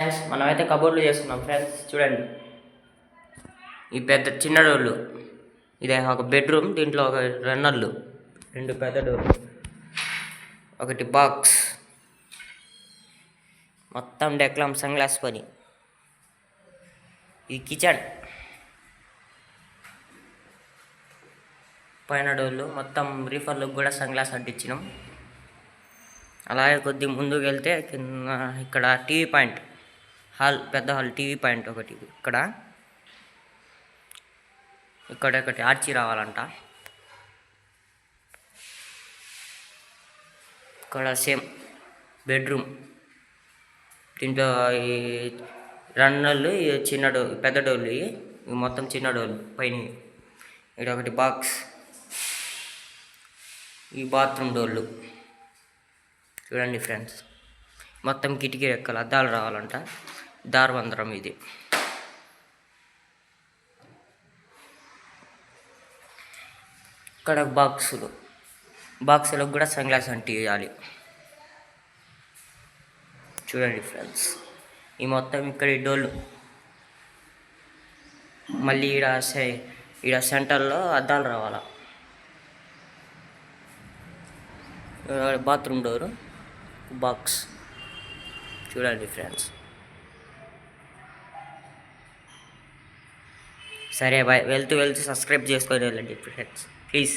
Friends మనమైతే కబోర్డ్లు చేసుకున్నాం friends చూడండి. ఈ పెద్ద చిన్న డోర్లు. ఇది ఒక బెడ్రూమ్ దీంట్లో ఒక రన్నర్లు. రెండు పెద్ద డోర్లు. ఒకటి బాక్స్. మొత్తం డెక్లాం సన్ గ్లాస్ పని. ఇది కిచెన్. పైన డోర్లు మొత్తం రీఫర్లకు కూడా సన్ గ్లాస్ అంటించినాం. అలాగే కొద్ది ముందుకు వెళ్తే కింద ఇక్కడ టీవీ పాయింట్. హాల్ పెద్ద హాల్ టీవీ పాయింట్ ఒకటి. ఇక్కడ. ఇక్కడ ఒకటి. ఆర్చి రావాలంట. ఇక్కడ సేమ్ బెడ్రూమ్. దీంట్లో ఈ రన్నర్లు చిన్న డో పెద్ద డోర్లు ఇవి మొత్తం చిన్న డోర్లు పైన. ఇక్కడ ఒకటి బాక్స్. ఈ బాత్రూమ్ డోర్లు. చూడండి ఫ్రెండ్స్. మొత్తం కిటికీ రెక్కలు అద్దాలు రావాలంట. దార్వంద్రం ఇది. ఇక్కడ బాక్సులు. బాక్సులకు కూడా సన్ గ్లాస్ ఇవ్వాలి చూడండి ఫ్రెండ్స్ ఈ మొత్తం ఇక్కడ ఈ డోళ్ళు మళ్ళీ ఈడ సే ఈడ సెంటర్లో అద్దాలు రావాలా. Bathroom door box. చూడండి ఫ్రెండ్స్. సరే బాయ్ వెళ్తూ వెళ్తూ సబ్స్క్రైబ్ చేసుకొని వెళ్ళండి ఫ్రెండ్స్ ప్లీజ్